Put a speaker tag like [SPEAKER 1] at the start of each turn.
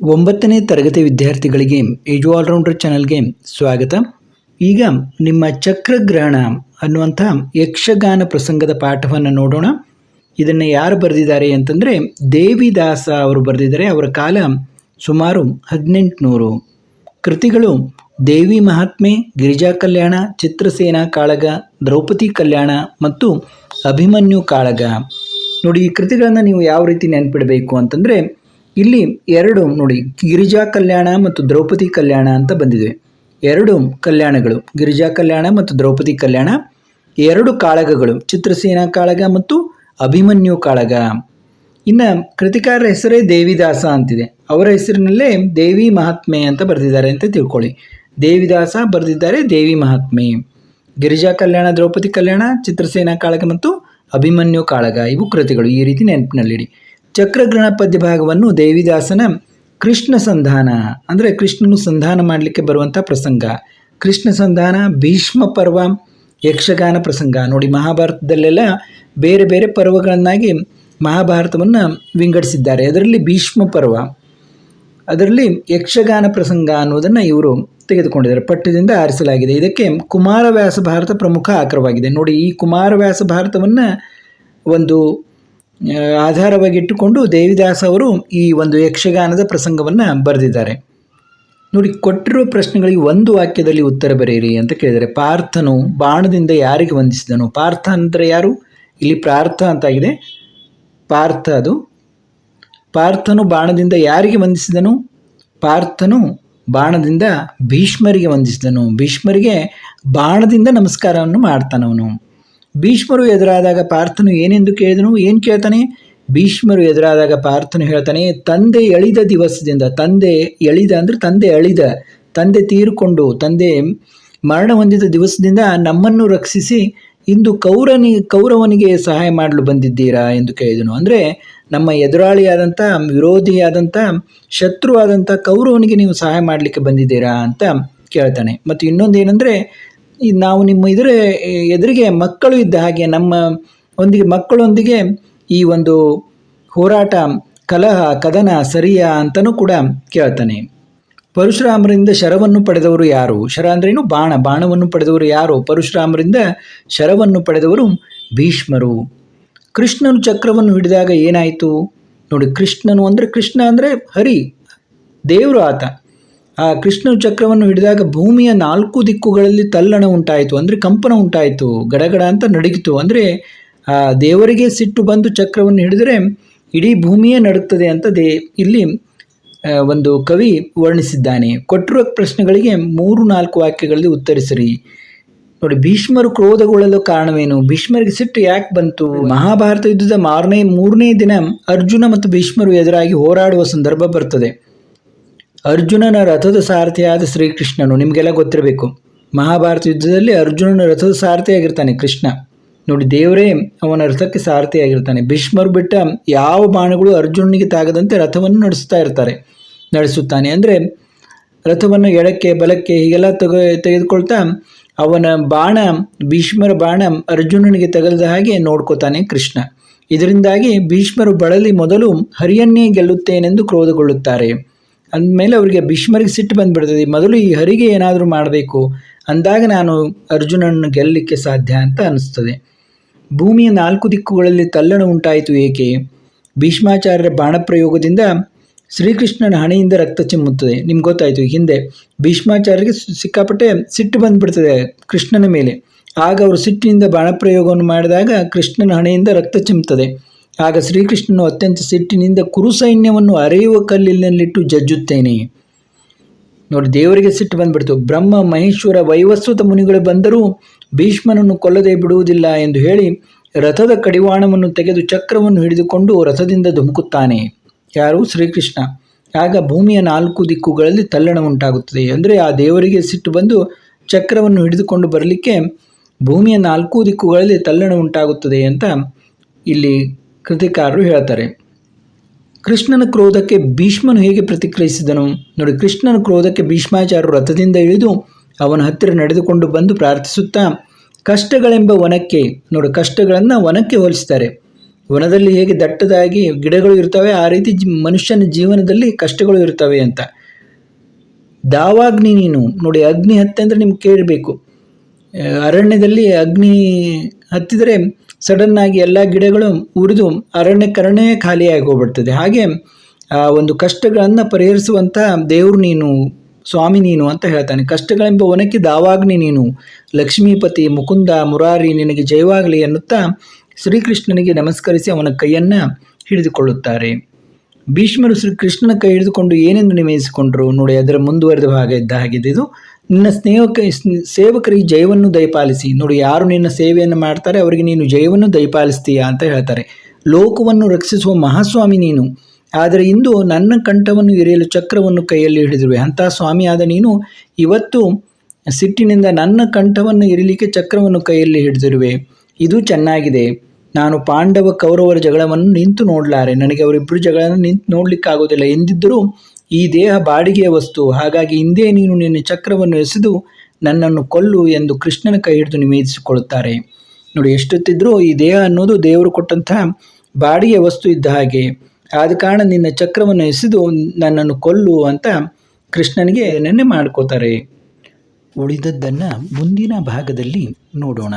[SPEAKER 1] ಒಂಬತ್ತನೇ ತರಗತಿ ವಿದ್ಯಾರ್ಥಿಗಳಿಗೆ ಏಜು ಆಲ್ರೌಂಡರ್ ಚಾನಲ್ಗೆ ಸ್ವಾಗತ. ಈಗ ನಿಮ್ಮ ಚಕ್ರಗ್ರಹಣ ಅನ್ನುವಂಥ ಯಕ್ಷಗಾನ ಪ್ರಸಂಗದ ಪಾಠವನ್ನು ನೋಡೋಣ. ಇದನ್ನು ಯಾರು ಬರೆದಿದ್ದಾರೆ ಅಂತಂದರೆ ದೇವಿದಾಸ ಅವರು ಬರೆದಿದ್ದಾರೆ. ಅವರ ಕಾಲ ಸುಮಾರು ಹದಿನೆಂಟುನೂರು. ಕೃತಿಗಳು ದೇವಿ ಮಹಾತ್ಮೆ, ಗಿರಿಜಾ ಕಲ್ಯಾಣ, ಚಿತ್ರಸೇನಾ ಕಾಳಗ, ದ್ರೌಪದಿ ಕಲ್ಯಾಣ ಮತ್ತು ಅಭಿಮನ್ಯು ಕಾಳಗ. ನೋಡಿ ಈ ಕೃತಿಗಳನ್ನು ನೀವು ಯಾವ ರೀತಿ ನೆನ್ಪಿಡಬೇಕು ಅಂತಂದರೆ ಇಲ್ಲಿ ಎರಡು ನೋಡಿ, ಗಿರಿಜಾ ಕಲ್ಯಾಣ ಮತ್ತು ದ್ರೌಪದಿ ಕಲ್ಯಾಣ ಅಂತ ಬಂದಿದೆ. ಎರಡು ಕಲ್ಯಾಣಗಳು, ಗಿರಿಜಾ ಕಲ್ಯಾಣ ಮತ್ತು ದ್ರೌಪದಿ ಕಲ್ಯಾಣ. ಎರಡು ಕಾಳಗಗಳು, ಚಿತ್ರಸೇನಾ ಕಾಳಗ ಮತ್ತು ಅಭಿಮನ್ಯು ಕಾಳಗ. ಇನ್ನು ಕೃತಿಕಾರರ ಹೆಸರೇ ದೇವಿದಾಸ ಅಂತಿದೆ. ಅವರ ಹೆಸರಿನಲ್ಲೇ ದೇವಿ ಮಹಾತ್ಮೆ ಅಂತ ಬರೆದಿದ್ದಾರೆ ಅಂತ ತಿಳ್ಕೊಳ್ಳಿ. ದೇವಿದಾಸ ಬರೆದಿದ್ದಾರೆ ದೇವಿ ಮಹಾತ್ಮೆ. ಗಿರಿಜಾ ಕಲ್ಯಾಣ, ದ್ರೌಪದಿ ಕಲ್ಯಾಣ, ಚಿತ್ರಸೇನಾ ಕಾಳಗ ಮತ್ತು ಅಭಿಮನ್ಯು ಕಾಳಗ, ಇವು ಕೃತಿಗಳು ಈ ರೀತಿ ನೆನಪಿನಲ್ಲಿಡಿ. ಚಕ್ರಗ್ರಹಣ ಪದ್ಯ ಭಾಗವನ್ನು ದೇವಿದಾಸನ ಕೃಷ್ಣ ಸಂಧಾನ, ಅಂದರೆ ಕೃಷ್ಣನು ಸಂಧಾನ ಮಾಡಲಿಕ್ಕೆ ಬರುವಂಥ ಪ್ರಸಂಗ. ಕೃಷ್ಣ ಸಂಧಾನ, ಭೀಷ್ಮ ಪರ್ವ, ಯಕ್ಷಗಾನ ಪ್ರಸಂಗ. ನೋಡಿ, ಮಹಾಭಾರತದಲ್ಲೆಲ್ಲ ಬೇರೆ ಬೇರೆ ಪರ್ವಗಳನ್ನಾಗಿ ಮಹಾಭಾರತವನ್ನು ವಿಂಗಡಿಸಿದ್ದಾರೆ. ಅದರಲ್ಲಿ ಭೀಷ್ಮ ಪರ್ವ, ಅದರಲ್ಲಿ ಯಕ್ಷಗಾನ ಪ್ರಸಂಗ ಅನ್ನೋದನ್ನು ಇವರು ತೆಗೆದುಕೊಂಡಿದ್ದಾರೆ. ಪಠ್ಯದಿಂದ ಆರಿಸಲಾಗಿದೆ. ಇದಕ್ಕೆ ಕುಮಾರವ್ಯಾಸ ಭಾರತ ಪ್ರಮುಖ ಆಕರವಾಗಿದೆ. ನೋಡಿ, ಈ ಕುಮಾರವ್ಯಾಸ ಭಾರತವನ್ನು ಒಂದು ಆಧಾರವಾಗಿಟ್ಟುಕೊಂಡು ದೇವಿದಾಸ್ ಅವರು ಈ ಒಂದು ಯಕ್ಷಗಾನದ ಪ್ರಸಂಗವನ್ನು ಬರೆದಿದ್ದಾರೆ. ನೋಡಿ ಕೊಟ್ಟಿರುವ ಪ್ರಶ್ನೆಗಳಿಗೆ ಒಂದು ವಾಕ್ಯದಲ್ಲಿ ಉತ್ತರ ಬರೆಯಿರಿ ಅಂತ ಕೇಳಿದರೆ, ಪಾರ್ಥನು ಬಾಣದಿಂದ ಯಾರಿಗೆ ವಂದಿಸಿದನು? ಪಾರ್ಥ ಅಂದರೆ ಯಾರು? ಇಲ್ಲಿ ಪ್ರಾರ್ಥ ಅಂತಾಗಿದೆ. ಪಾರ್ಥ ಅದು. ಪಾರ್ಥನು ಬಾಣದಿಂದ ಯಾರಿಗೆ ವಂದಿಸಿದನು? ಪಾರ್ಥನು ಬಾಣದಿಂದ ಭೀಷ್ಮರಿಗೆ ವಂದಿಸಿದನು. ಭೀಷ್ಮರಿಗೆ ಬಾಣದಿಂದ ನಮಸ್ಕಾರವನ್ನು ಮಾಡ್ತಾನವನು. ಭೀಷ್ಮರು ಎದುರಾದಾಗ ಪಾರ್ಥನು ಏನೆಂದು ಕೇಳಿದನು? ಏನು ಕೇಳ್ತಾನೆ? ಭೀಷ್ಮರು ಎದುರಾದಾಗ ಪಾರ್ಥನು ಹೇಳ್ತಾನೆ, ತಂದೆ ಎಳಿದ ದಿವಸದಿಂದ, ತಂದೆ ಎಳಿದ ಅಂದರೆ ತಂದೆ ಅಳಿದ, ತಂದೆ ತೀರಿಕೊಂಡು, ತಂದೆ ಮರಣ ಹೊಂದಿದ ದಿವಸದಿಂದ ನಮ್ಮನ್ನು ರಕ್ಷಿಸಿ ಇಂದು ಕೌರನಿ, ಕೌರವನಿಗೆ ಸಹಾಯ ಮಾಡಲು ಬಂದಿದ್ದೀರಾ? ಎಂದು ಕೇಳಿದನು. ಅಂದರೆ ನಮ್ಮ ಎದುರಾಳಿಯಾದಂಥ, ವಿರೋಧಿಯಾದಂಥ, ಶತ್ರುವಾದಂಥ ಕೌರವನಿಗೆ ನೀವು ಸಹಾಯ ಮಾಡಲಿಕ್ಕೆ ಬಂದಿದ್ದೀರಾ ಅಂತ ಕೇಳ್ತಾನೆ. ಮತ್ತು ಇನ್ನೊಂದು ಏನಂದರೆ ಈ ನಾವು ನಿಮ್ಮ ಇದರ ಎದುರಿಗೆ ಮಕ್ಕಳು ಇದ್ದ ಹಾಗೆ ನಮ್ಮ ಒಂದಿಗೆ, ಮಕ್ಕಳೊಂದಿಗೆ ಈ ಒಂದು ಹೋರಾಟ, ಕಲಹ, ಕದನ, ಸರಿಯ ಅಂತಲೂ ಕೂಡ ಕೇಳ್ತಾನೆ. ಪರಶುರಾಮರಿಂದ ಶರವನ್ನು ಪಡೆದವರು ಯಾರು? ಶರ ಅಂದ್ರೇನು ಬಾಣ. ಬಾಣವನ್ನು ಪಡೆದವರು ಯಾರು? ಪರಶುರಾಮರಿಂದ ಶರವನ್ನು ಪಡೆದವರು ಭೀಷ್ಮರು. ಕೃಷ್ಣನು ಚಕ್ರವನ್ನು ಹಿಡಿದಾಗ ಏನಾಯಿತು? ನೋಡಿ, ಕೃಷ್ಣನು ಅಂದರೆ ಕೃಷ್ಣ ಅಂದರೆ ಹರಿ, ದೇವರು ಆತ. ಆ ಕೃಷ್ಣ ಚಕ್ರವನ್ನು ಹಿಡಿದಾಗ ಭೂಮಿಯ ನಾಲ್ಕು ದಿಕ್ಕುಗಳಲ್ಲಿ ತಲ್ಲಣ ಉಂಟಾಯಿತು, ಅಂದರೆ ಕಂಪನ ಉಂಟಾಯಿತು, ಗಡಗಡ ಅಂತ ನಡಗಿತು ಅಂದರೆ ಆ ದೇವರಿಗೆ ಸಿಟ್ಟು ಬಂದು ಚಕ್ರವನ್ನು ಹಿಡಿದರೆ ಇಡೀ ಭೂಮಿಯೇ ನಡುತ್ತದೆ ಅಂತ ದೇ ಇಲ್ಲಿ ಒಂದು ಕವಿ ವರ್ಣಿಸಿದ್ದಾನೆ. ಕೊಟ್ಟಿರುವ ಪ್ರಶ್ನೆಗಳಿಗೆ ಮೂರು ನಾಲ್ಕು ವಾಕ್ಯಗಳಲ್ಲಿ ಉತ್ತರಿಸಿರಿ. ನೋಡಿ, ಭೀಷ್ಮರು ಕ್ರೋಧಗೊಳ್ಳಲು ಕಾರಣವೇನು? ಭೀಷ್ಮರಿಗೆ ಸಿಟ್ಟು ಯಾಕೆ ಬಂತು? ಮಹಾಭಾರತ ಯುದ್ಧದ ಮಾರನೇ, ಮೂರನೇ ದಿನ ಅರ್ಜುನ ಮತ್ತು ಭೀಷ್ಮರು ಎದುರಾಗಿ ಹೋರಾಡುವ ಸಂದರ್ಭ ಬರ್ತದೆ. ಅರ್ಜುನನ ರಥದ ಸಾರಥಿಯಾದ ಶ್ರೀಕೃಷ್ಣನು, ನಿಮಗೆಲ್ಲ ಗೊತ್ತಿರಬೇಕು. ಮಹಾಭಾರತ ಯುದ್ಧದಲ್ಲಿ ಅರ್ಜುನನ ರಥದ ಸಾರಥಿಯಾಗಿರ್ತಾನೆ ಕೃಷ್ಣ. ನೋಡಿ, ದೇವರೇ ಅವನ ರಥಕ್ಕೆ ಸಾರಥಿಯಾಗಿರ್ತಾನೆ. ಭೀಷ್ಮರು ಬಿಟ್ಟ ಯಾವ ಬಾಣಗಳು ಅರ್ಜುನನಿಗೆ ತಾಗದಂತೆ ರಥವನ್ನು ನಡೆಸ್ತಾ ಇರ್ತಾರೆ, ನಡೆಸುತ್ತಾನೆ. ಅಂದರೆ ರಥವನ್ನು ಎಡಕ್ಕೆ, ಬಲಕ್ಕೆ ಹೀಗೆಲ್ಲ ತೆಗೆ, ತೆಗೆದುಕೊಳ್ತಾ ಅವನ ಬಾಣ, ಭೀಷ್ಮರ ಬಾಣ ಅರ್ಜುನನಿಗೆ ತಗಲದ ಹಾಗೆ ನೋಡ್ಕೋತಾನೆ ಕೃಷ್ಣ. ಇದರಿಂದಾಗಿ ಭೀಷ್ಮರು ಬಳಲಿ ಮೊದಲು ಹರಿಯನ್ನೇ ಗೆಲ್ಲುತ್ತೇನೆಂದು ಕ್ರೋಧಗೊಳ್ಳುತ್ತಾರೆ. ಅಂದಮೇಲೆ ಅವರಿಗೆ ಭೀಷ್ಮರಿಗೆ ಸಿಟ್ಟು ಬಂದ್ಬಿಡ್ತದೆ, ಮೊದಲು ಈ ಹರಿಗೆ ಏನಾದರೂ ಮಾಡಬೇಕು, ಅಂದಾಗ ನಾನು ಅರ್ಜುನನ್ನು ಗೆಲ್ಲಲಿಕ್ಕೆ ಸಾಧ್ಯ ಅಂತ ಅನಿಸ್ತದೆ. ಭೂಮಿಯ ನಾಲ್ಕು ದಿಕ್ಕುಗಳಲ್ಲಿ ತಲ್ಲಣ ಉಂಟಾಯಿತು ಏಕೆ? ಭೀಷ್ಮಾಚಾರ್ಯರ ಬಾಣಪ್ರಯೋಗದಿಂದ ಶ್ರೀಕೃಷ್ಣನ ಹಣೆಯಿಂದ ರಕ್ತ ಚಿಮ್ಮುತ್ತದೆ. ನಿಮ್ಗೆ ಗೊತ್ತಾಯಿತು, ಹಿಂದೆ ಭೀಷ್ಮಾಚಾರ್ಯರಿಗೆ ಸಿಕ್ಕಾಪಟ್ಟೆ ಸಿಟ್ಟು ಬಂದುಬಿಡ್ತದೆ ಕೃಷ್ಣನ ಮೇಲೆ. ಆಗ ಅವರು ಸಿಟ್ಟಿನಿಂದ ಬಾಣಪ್ರಯೋಗವನ್ನು ಮಾಡಿದಾಗ ಕೃಷ್ಣನ ಹಣೆಯಿಂದ ರಕ್ತ ಚಿಮ್ಮುತ್ತದೆ. ಆಗ ಶ್ರೀಕೃಷ್ಣನು ಅತ್ಯಂತ ಸಿಟ್ಟಿನಿಂದ ಕುರುಸೈನ್ಯವನ್ನು ಅರೆಯುವ ಕಲ್ಲಿನಲ್ಲಿಟ್ಟು ಜಜ್ಜುತ್ತೇನೆ. ನೋಡಿ, ದೇವರಿಗೆ ಸಿಟ್ಟು ಬಂದ್ಬಿಡ್ತು. ಬ್ರಹ್ಮ, ಮಹೇಶ್ವರ, ವೈವಸ್ವತ ಮುನಿಗಳು ಬಂದರೂ ಭೀಷ್ಮನನ್ನು ಕೊಲ್ಲದೆ ಬಿಡುವುದಿಲ್ಲ ಎಂದು ಹೇಳಿ ರಥದ ಕಡಿವಾಣವನ್ನು ತೆಗೆದು ಚಕ್ರವನ್ನು ಹಿಡಿದುಕೊಂಡು ರಥದಿಂದ ಧುಮುಕುತ್ತಾನೆ. ಯಾರು? ಶ್ರೀಕೃಷ್ಣ. ಆಗ ಭೂಮಿಯ ನಾಲ್ಕು ದಿಕ್ಕುಗಳಲ್ಲಿ ತಲ್ಲಣ ಉಂಟಾಗುತ್ತದೆ. ಅಂದರೆ ಆ ದೇವರಿಗೆ ಸಿಟ್ಟು ಬಂದು ಚಕ್ರವನ್ನು ಹಿಡಿದುಕೊಂಡು ಬರಲಿಕ್ಕೆ ಭೂಮಿಯ ನಾಲ್ಕು ದಿಕ್ಕುಗಳಲ್ಲಿ ತಲ್ಲಣ ಉಂಟಾಗುತ್ತದೆ ಅಂತ ಇಲ್ಲಿ ಕೃತಿಕಾರರು ಹೇಳ್ತಾರೆ, ಕೃಷ್ಣನ ಕ್ರೋಧಕ್ಕೆ ಭೀಷ್ಮನು ಹೇಗೆ ಪ್ರತಿಕ್ರಿಯಿಸಿದನು? ನೋಡಿ, ಕೃಷ್ಣನ ಕ್ರೋಧಕ್ಕೆ ಭೀಷ್ಮಾಚಾರ್ಯರು ರಥದಿಂದ ಇಳಿದು ಅವನ ಹತ್ತಿರ ನಡೆದುಕೊಂಡು ಬಂದು ಪ್ರಾರ್ಥಿಸುತ್ತಾ, ಕಷ್ಟಗಳೆಂಬ ವನಕ್ಕೆ, ನೋಡಿ, ಕಷ್ಟಗಳನ್ನು ವನಕ್ಕೆ ಹೋಲಿಸ್ತಾರೆ. ವನದಲ್ಲಿ ಹೇಗೆ ದಟ್ಟದಾಗಿ ಗಿಡಗಳು ಇರ್ತವೆ ಆ ರೀತಿ ಮನುಷ್ಯನ ಜೀವನದಲ್ಲಿ ಕಷ್ಟಗಳು ಇರ್ತವೆ ಅಂತ. ದಾವಾಗ್ನಿ ನೀನು, ನೋಡಿ, ಅಗ್ನಿ ಹತ್ತೆ ಅಂದರೆ ನಿಮ್ಗೆ ಕೇಳಬೇಕು. ಅರಣ್ಯದಲ್ಲಿ ಅಗ್ನಿ ಹತ್ತಿದರೆ ಸಡನ್ನಾಗಿ ಎಲ್ಲ ಗಿಡಗಳು ಉರಿದು ಅರಣ್ಯ ಕರಣೆ ಖಾಲಿಯಾಗಿ ಹೋಗ್ಬಿಡ್ತದೆ. ಹಾಗೆ, ಆ, ಒಂದು ಕಷ್ಟಗಳನ್ನು ಪರಿಹರಿಸುವಂಥ ದೇವ್ರು ನೀನು, ಸ್ವಾಮಿ ನೀನು ಅಂತ ಹೇಳ್ತಾನೆ. ಕಷ್ಟಗಳೆಂಬ ಒನಕ್ಕೆ ದಾವಾಗ್ನಿ ನೀನು, ಲಕ್ಷ್ಮೀಪತಿ, ಮುಕುಂದ, ಮುರಾರಿ ನಿನಗೆ ಜಯವಾಗಲಿ ಎನ್ನುತ್ತಾ ಶ್ರೀಕೃಷ್ಣನಿಗೆ ನಮಸ್ಕರಿಸಿ ಅವನ ಕೈಯನ್ನು ಹಿಡಿದುಕೊಳ್ಳುತ್ತಾರೆ. ಭೀಷ್ಮರು ಶ್ರೀಕೃಷ್ಣನ ಕೈ ಹಿಡಿದುಕೊಂಡು ಏನೆಂದು ನಿಮಯಿಸಿಕೊಂಡರು ನೋಡಿ, ಅದರ ಮುಂದುವರೆದ ಭಾಗ ಇದ್ದ ಹಾಗಿದೆ ಇದು. ನಿನ್ನ ಸ್ನೇಹಕ್ಕೆ ಸ್ನ್- ಸೇವಕರಿಗೆ ಜಯವನ್ನು ದಯಪಾಲಿಸಿ. ನೋಡಿ, ಯಾರು ನಿನ್ನ ಸೇವೆಯನ್ನು ಮಾಡ್ತಾರೆ, ಅವರಿಗೆ ನೀನು ಜಯವನ್ನು ದಯಪಾಲಿಸ್ತೀಯಾ ಅಂತ ಹೇಳ್ತಾರೆ. ಲೋಕವನ್ನು ರಕ್ಷಿಸುವ ಮಹಾಸ್ವಾಮಿ ನೀನು. ಆದರೆ ಇಂದು ನನ್ನ ಕಂಠವನ್ನು ಇರಿಯಲು ಚಕ್ರವನ್ನು ಕೈಯಲ್ಲಿ ಹಿಡಿದಿರುವೆ. ಅಂತಹ ಸ್ವಾಮಿಯಾದ ನೀನು ಇವತ್ತು ಸಿಟ್ಟಿನಿಂದ ನನ್ನ ಕಂಠವನ್ನು ಇರಲಿಕ್ಕೆ ಚಕ್ರವನ್ನು ಕೈಯಲ್ಲಿ ಹಿಡಿದಿರುವೆ. ಇದು ಚೆನ್ನಾಗಿದೆ. ನಾನು ಪಾಂಡವ ಕೌರವರ ಜಗಳವನ್ನು ನಿಂತು ನೋಡಲಾರೆ. ನನಗೆ ಅವರಿಬ್ಬರು ಜಗಳವನ್ನು ನಿಂತು ನೋಡಲಿಕ್ಕಾಗೋದಿಲ್ಲ ಎಂದಿದ್ದರೂ ಈ ದೇಹ ಬಾಡಿಗೆಯ ವಸ್ತು, ಹಾಗಾಗಿ ಹಿಂದೆ ನೀನು ನಿನ್ನ ಚಕ್ರವನ್ನು ಎಸೆದು ನನ್ನನ್ನು ಕೊಲ್ಲು ಎಂದು ಕೃಷ್ಣನ ಕೈ ಹಿಡಿದು ನಿವೇದಿಸಿಕೊಳ್ಳುತ್ತಾರೆ. ನೋಡಿ, ಎಷ್ಟೊತ್ತಿದ್ರೂ ಈ ದೇಹ ಅನ್ನೋದು ದೇವರು ಕೊಟ್ಟಂತಹ ಬಾಡಿಗೆಯ ವಸ್ತು ಇದ್ದ ಹಾಗೆ. ಆದ ಕಾರಣ ನಿನ್ನ ಚಕ್ರವನ್ನು ಎಸೆದು ನನ್ನನ್ನು ಕೊಲ್ಲು ಅಂತ ಕೃಷ್ಣನಿಗೆ ನೆನ್ನೆ ಮಾಡ್ಕೋತಾರೆ ಉಳಿದದ್ದನ್ನು ಮುಂದಿನ ಭಾಗದಲ್ಲಿ ನೋಡೋಣ.